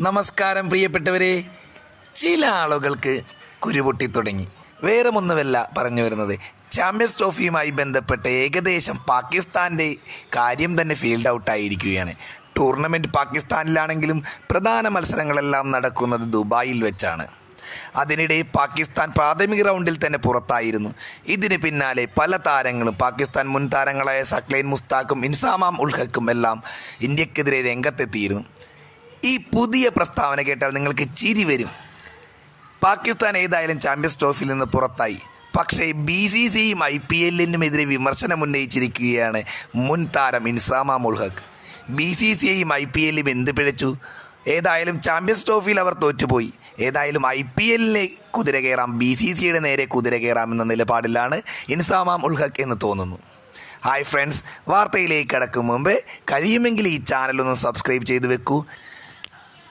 നമസ്കാരം പ്രിയപ്പെട്ടവരെ. ചില ആളുകൾക്ക് കുരുപൊട്ടി തുടങ്ങി. വേറെ ഒന്നുമല്ല പറഞ്ഞു വരുന്നത്. ചാമ്പ്യൻസ് ട്രോഫിയുമായി ബന്ധപ്പെട്ട് ഏകദേശം പാകിസ്ഥാന്റെ കാര്യം തന്നെ ഫീൽഡ് ഔട്ട് ആയിരിക്കുകയാണ്. ടൂർണമെന്റ് പാകിസ്ഥാനിലാണെങ്കിലും പ്രധാന മത്സരങ്ങളെല്ലാം നടക്കുന്നത് ദുബായിൽ വെച്ചാണ്. അതിനിടെ പാകിസ്ഥാൻ പ്രാഥമിക റൗണ്ടിൽ തന്നെ പുറത്തായിരുന്നു. ഇതിന് പിന്നാലെ പല താരങ്ങളും പാകിസ്ഥാൻ മുൻ താരങ്ങളായ സക്ലൈൻ മുസ്താഖും ഇൻസാമാം ഉൾഹക്കും എല്ലാം ഇന്ത്യക്കെതിരെ രംഗത്തെത്തിയിരുന്നു. ഈ പുതിയ പ്രസ്താവന കേട്ടാൽ നിങ്ങൾക്ക് ചിരി വരും. പാകിസ്ഥാൻ ഏതായാലും ചാമ്പ്യൻസ് ട്രോഫിയിൽ നിന്ന് പുറത്തായി. പക്ഷേ ബി സി സിയും ഐ പി എല്ലിനുമെതിരെ വിമർശനം ഉന്നയിച്ചിരിക്കുകയാണ് മുൻ താരം ഇൻസാമ മുൾഹക്ക് ബി സി സിയും ഐ പി എല്ലും എന്ത് പിഴച്ചു? ഏതായാലും ചാമ്പ്യൻസ് ട്രോഫിയിൽ അവർ തോറ്റുപോയി. ഏതായാലും ഐ പി എല്ലിനെ കുതിര കയറാം ബി സി സിയുടെ നേരെ കുതിര കയറാം എന്ന നിലപാടിലാണ് ഇൻസാമാം ഉൾഹക്ക് എന്ന് തോന്നുന്നു. ഹായ് ഫ്രണ്ട്സ് വാർത്തയിലേക്ക് കടക്കും മുമ്പ് കഴിയുമെങ്കിൽ ഈ ചാനലൊന്ന് സബ്സ്ക്രൈബ് ചെയ്തു വെക്കൂ.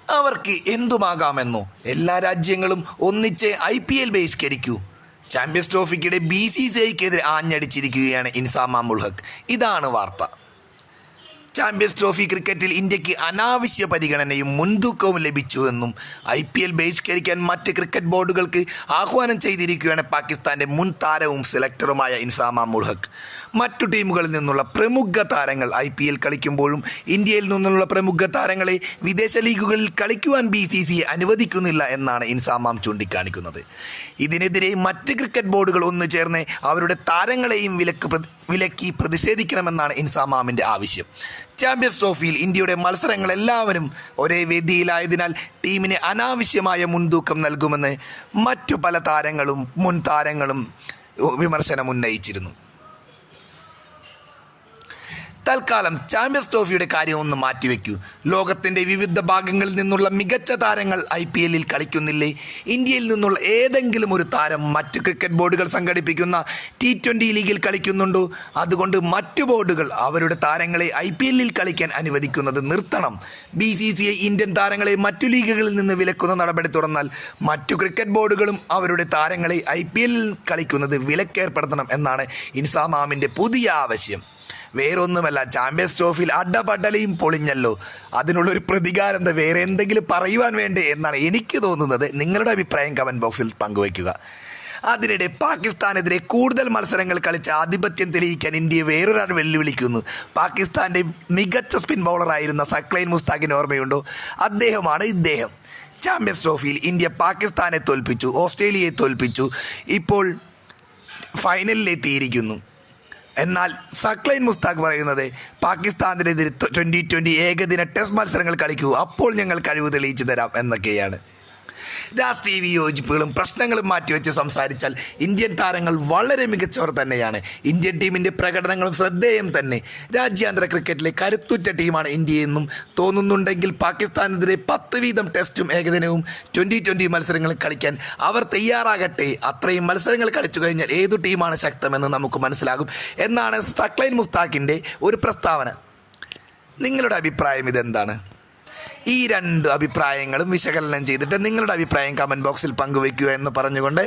അവർക്ക് എന്തുമാകാമെന്നോ? എല്ലാ രാജ്യങ്ങളും ഒന്നിച്ച് ഐ പി എൽ ബഹിഷ്കരിക്കൂ. ചാമ്പ്യൻസ് ട്രോഫിക്കിടെ ബി സി സി ഐക്കെതിരെ ആഞ്ഞടിച്ചിരിക്കുകയാണ് ഇൻസാമ ഇതാണ് വാർത്ത. ചാമ്പ്യൻസ് ട്രോഫി ക്രിക്കറ്റിൽ ഇന്ത്യയ്ക്ക് അനാവശ്യ പരിഗണനയും മുൻതൂക്കവും ലഭിച്ചു എന്നും ഐ പി എൽ ബഹിഷ്കരിക്കാൻ മറ്റ് ക്രിക്കറ്റ് ബോർഡുകൾക്ക് ആഹ്വാനം ചെയ്തിരിക്കുകയാണ് പാകിസ്ഥാന്റെ മുൻ താരവും സെലക്ടറുമായ ഇൻസാമ മുൾഹക്ക് മറ്റു ടീമുകളിൽ നിന്നുള്ള പ്രമുഖ താരങ്ങൾ ഐ പി എൽ കളിക്കുമ്പോഴും ഇന്ത്യയിൽ നിന്നുള്ള പ്രമുഖ താരങ്ങളെ വിദേശ ലീഗുകളിൽ കളിക്കുവാൻ ബി സി സി അനുവദിക്കുന്നില്ല എന്നാണ് ഇൻസാമാം ചൂണ്ടിക്കാണിക്കുന്നത്. ഇതിനെതിരെ മറ്റ് ക്രിക്കറ്റ് ബോർഡുകൾ ഒന്നു ചേർന്ന് അവരുടെ താരങ്ങളെയും വിലക്ക് വിലക്കി പ്രതിഷേധിക്കണമെന്നാണ് ഇൻസാമാമിന്റെ ആവശ്യം. ചാമ്പ്യൻസ് ട്രോഫിയിൽ ഇന്ത്യയുടെ മത്സരങ്ങളെല്ലാവരും ഒരേ വേദിയിലായതിനാൽ ടീമിന് അനാവശ്യമായ മുൻതൂക്കം നൽകുമെന്ന് മറ്റു പല താരങ്ങളും മുൻ താരങ്ങളും വിമർശനം ഉന്നയിച്ചിരുന്നു തൽക്കാലം ചാമ്പ്യൻസ് ട്രോഫിയുടെ കാര്യം ഒന്ന് മാറ്റിവെക്കൂ. ലോകത്തിന്റെ വിവിധ ഭാഗങ്ങളിൽ നിന്നുള്ള മികച്ച താരങ്ങൾ ഐ പി എല്ലിൽ കളിക്കുന്നില്ലേ? ഇന്ത്യയിൽ നിന്നുള്ള ഏതെങ്കിലും ഒരു താരം മറ്റ് ക്രിക്കറ്റ് ബോർഡുകൾ സംഘടിപ്പിക്കുന്ന ടി ട്വന്റി ലീഗിൽ കളിക്കുന്നുണ്ടോ? അതുകൊണ്ട് മറ്റു ബോർഡുകൾ അവരുടെ താരങ്ങളെ ഐ പി എല്ലിൽ കളിക്കാൻ അനുവദിക്കുന്നത് നിർത്തണം. B C C I Indian താരങ്ങളെ മറ്റു ലീഗുകളിൽ നിന്ന് വിലക്കുന്ന നടപടി തുറന്നാൽ മറ്റു ക്രിക്കറ്റ് ബോർഡുകളും അവരുടെ താരങ്ങളെ ഐ പി എല്ലിൽ കളിക്കുന്നത് വിലക്കേർപ്പെടുത്തണം എന്നാണ് ഇൻസാമാമിന്റെ പുതിയ ആവശ്യം. വേറൊന്നുമല്ല ചാമ്പ്യൻസ് ട്രോഫിയിൽ അഡപടലയും പൊളിഞ്ഞല്ലോ. അതിനുള്ളൊരു പ്രതികാരം എന്താ വേറെ എന്തെങ്കിലും പറയുവാൻ വേണ്ടേ എന്നാണ് എനിക്ക് തോന്നുന്നത്. നിങ്ങളുടെ അഭിപ്രായം കമന്റ് ബോക്സിൽ പങ്കുവയ്ക്കുക. അതിനിടെ പാകിസ്ഥാനെതിരെ കൂടുതൽ മത്സരങ്ങൾ കളിച്ച് ആധിപത്യം തെളിയിക്കാൻ ഇന്ത്യ വേറൊരാൾ വെല്ലുവിളിക്കുന്നു. പാകിസ്ഥാന്റെ മികച്ച സ്പിൻ ബൗളറായിരുന്ന സക്ലൈൻ മുസ്താഖിന് ഓർമ്മയുണ്ടോ? അദ്ദേഹമാണ് ഇദ്ദേഹം. ചാമ്പ്യൻസ് ട്രോഫിയിൽ ഇന്ത്യ പാകിസ്ഥാനെ തോൽപ്പിച്ചു ഓസ്ട്രേലിയയെ തോൽപ്പിച്ചു ഇപ്പോൾ ഫൈനലിലെത്തിയിരിക്കുന്നു എന്നാൽ സക്ലൈൻ മുസ്താഖ് പറയുന്നത് പാകിസ്ഥാനെതിരെ ട്വന്റി ട്വന്റി ഏകദിന ടെസ്റ്റ് മത്സരങ്ങൾ കളിക്കൂ. അപ്പോൾ ഞങ്ങൾ കഴിവ് തെളിയിച്ചു തരാം എന്നൊക്കെയാണ്. രാഷ്ട്രീയ വിയോജിപ്പുകളും പ്രശ്നങ്ങളും മാറ്റിവെച്ച് സംസാരിച്ചാൽ ഇന്ത്യൻ താരങ്ങൾ വളരെ മികച്ചവർ തന്നെയാണ്. ഇന്ത്യൻ ടീമിന്റെ പ്രകടനങ്ങളും ശ്രദ്ധേയം തന്നെ. രാജ്യാന്തര ക്രിക്കറ്റിലെ കരുത്തുറ്റ ടീമാണ് ഇന്ത്യയെന്നും തോന്നുന്നുണ്ടെങ്കിൽ പാകിസ്ഥാനെതിരെ പത്ത് വീതം ടെസ്റ്റും ഏകദിനവും ട്വന്റി ട്വന്റി മത്സരങ്ങൾ കളിക്കാൻ അവർ തയ്യാറാകട്ടെ. അത്രയും മത്സരങ്ങൾ കളിച്ചു കഴിഞ്ഞാൽ ഏതു ടീമാണ് ശക്തമെന്ന് നമുക്ക് മനസ്സിലാകും. എന്നാണ് സക്ലൈൻ മുസ്താഖിന്റെ ഒരു പ്രസ്താവന. നിങ്ങളുടെ അഭിപ്രായം ഇതെന്താണ്? ഈ രണ്ട് അഭിപ്രായങ്ങളും വിശകലനം ചെയ്തിട്ട് നിങ്ങളുടെ അഭിപ്രായം കമന്റ് ബോക്സിൽ പങ്കുവയ്ക്കുക എന്ന് പറഞ്ഞുകൊണ്ട്